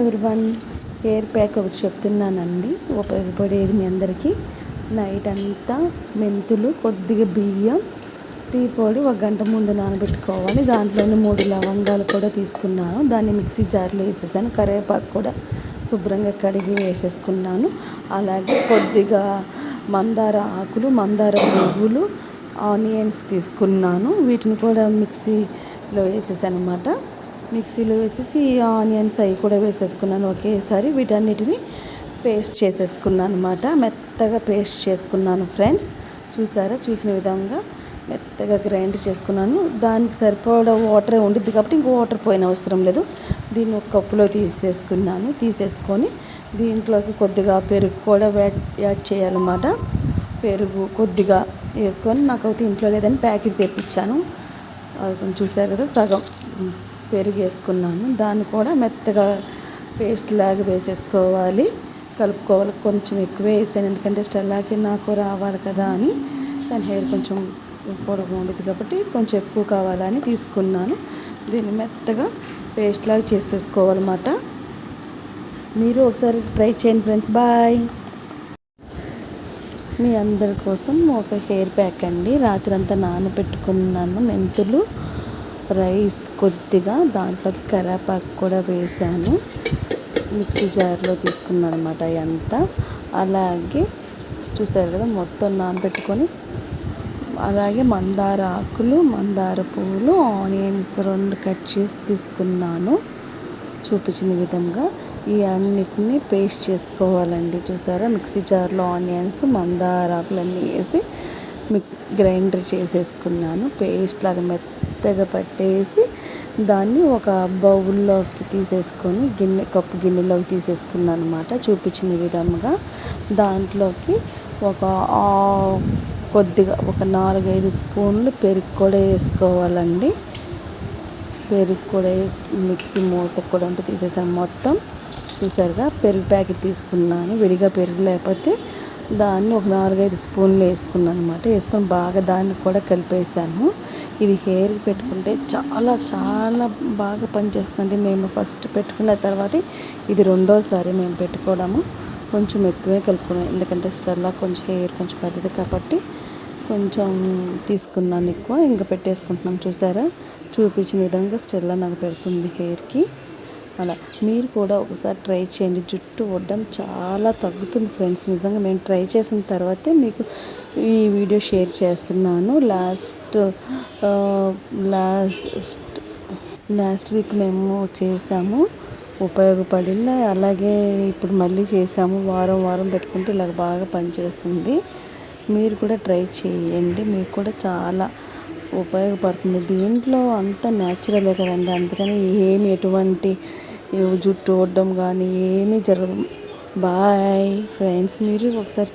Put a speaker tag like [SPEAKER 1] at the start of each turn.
[SPEAKER 1] One hair pack ఒకటి చెప్తున్నానండి. ఉపయోగపడేది మీ అందరికీ. నైట్ అంతా మెంతులు కొద్దిగా బియ్యం టీ పొడి ఒక గంట ముందు నానబెట్టుకోవాలి. దాంట్లోనే మూడు లవంగాలు కూడా తీసుకున్నాను. దాన్ని మిక్సీ జార్లో వేసేసాను. కరివేపాకు కూడా శుభ్రంగా కడిగి వేసేసుకున్నాను. అలాగే కొద్దిగా మందార ఆకులు మందార పువ్వులు ఆనియన్స్ తీసుకున్నాను. వీటిని కూడా మిక్సీలో వేసేసాను అనమాట మిక్సీలో వేసేసి ఆనియన్స్ అవి కూడా వేసేసుకున్నాను ఒకేసారి వీటన్నిటిని పేస్ట్ చేసేసుకున్నాను అనమాట మెత్తగా పేస్ట్ చేసుకున్నాను ఫ్రెండ్స్. చూసారా? చూసిన విధంగా మెత్తగా గ్రైండ్ చేసుకున్నాను. దానికి సరిపడా వాటర్ ఉండిద్ది కాబట్టి ఇంకో వాటర్ పోయిన అవసరం లేదు. దీన్ని ఒక కప్పులో తీసేసుకున్నాను. తీసేసుకొని దీంట్లోకి కొద్దిగా పెరుగు కూడా యాడ్ చేయాలన్నమాట. పెరుగు కొద్దిగా వేసుకొని నాకు అయితే ఇంట్లో లేదని ప్యాకెట్ తెప్పించాను. అది కొంచెం చూసారు కదా? సగం. పెరుగు వేసుకున్నాను దాన్ని కూడా మెత్తగా పేస్ట్ లాగా వేసేసుకోవాలి. కలుపుకోవాలి. కొంచెం ఎక్కువ వేసాను. ఎందుకంటే స్టెల్లాకి నాకు రావాలి కదా అని. దాని హెయిర్ కొంచెం పొడవు ఉండేది కాబట్టి కొంచెం ఎక్కువ కావాలని తీసుకున్నాను. దీన్ని మెత్తగా పేస్ట్ లాగా చేసేసుకోవాలన్నమాట. మీరు ఒకసారి ట్రై చేయండి ఫ్రెండ్స్. బాయ్. మీ అందరి కోసం ఒక హెయిర్ ప్యాక్ అండి. రాత్రి అంతా నానబెట్టుకున్నాను మెంతులు. రైస్ కొద్దిగా దాంట్లోకి కరేపాకు కూడా వేసాను. మిక్సీ జార్లో తీసుకున్నాను అనమాట అంతా అలాగే చూసారు కదా మొత్తం నానబెట్టుకొని అలాగే మందార ఆకులు మందార పువ్వులు ఆనియన్స్ రెండు కట్ చేసి తీసుకున్నాను. చూపించిన విధంగా ఈ అన్నిటిని పేస్ట్ చేసుకోవాలండి. చూసారా మిక్సీ జార్లో ఆనియన్స్ మందార ఆకులన్నీ వేసి మిక్ గ్రైండర్ చేసేసుకున్నాను. పేస్ట్ లాగా మెత్తగా పట్టేసి దాన్ని ఒక బౌల్లోకి తీసేసుకొని గిన్నె కప్పు గిన్నెలోకి తీసేసుకున్నాను అనమాట చూపించిన విధంగా దాంట్లోకి ఒక కొద్దిగా ఒక నాలుగైదు స్పూన్లు పెరుగు కూడా వేసుకోవాలండి. పెరుగు కూడా మిక్సీ మూత కూడా ఉంటే తీసేసాను. మొత్తం చూసారుగా పెరుగు ప్యాకెట్ తీసుకున్నాను. విడిగా పెరుగు లేకపోతే దాన్ని ఒక నాలుగైదు స్పూన్లు వేసుకున్నాను అనమాట వేసుకొని బాగా దాన్ని కూడా కలిపేసాను. ఇది హెయిర్ పెట్టుకుంటే చాలా చాలా బాగా పనిచేస్తుంది మేము ఫస్ట్ పెట్టుకున్న తర్వాత ఇది రెండోసారి మేము పెట్టుకోవడము. కొంచెం ఎక్కువే కలుపుకున్నాం. ఎందుకంటే స్టర్లా కొంచెం హెయిర్ కొంచెం పెద్దది కాబట్టి కొంచెం తీసుకున్నాను ఎక్కువ. ఇంకా పెట్టేసుకుంటున్నాం. చూసారా? చూపించిన విధంగా స్టెల్లా నాకు పెడుతుంది హెయిర్కి. అలా. మీరు కూడా ఒకసారి ట్రై చేయండి. జుట్టు వడ్డం చాలా తగ్గుతుంది ఫ్రెండ్స్. నిజంగా మేము ట్రై చేసిన తర్వాతే మీకు ఈ వీడియో షేర్ చేస్తున్నాను. లాస్ట్ లాస్ట్ లాస్ట్ వీక్ మేము చేసాము. ఉపయోగపడింది. అలాగే ఇప్పుడు మళ్ళీ చేసాము. వారం వారం పెట్టుకుంటే ఇలాగ బాగా పనిచేస్తుంది. మీరు కూడా ట్రై చేయండి. మీకు కూడా చాలా ఉపయోగపడుతుంది. దీంట్లో అంతా న్యాచురలే కదండి. అందుకని ఏమి ఎటువంటి జుట్టు వడ్డం కానీ ఏమీ జరగదు. బాయ్ ఫ్రెండ్స్ మీరు ఒకసారి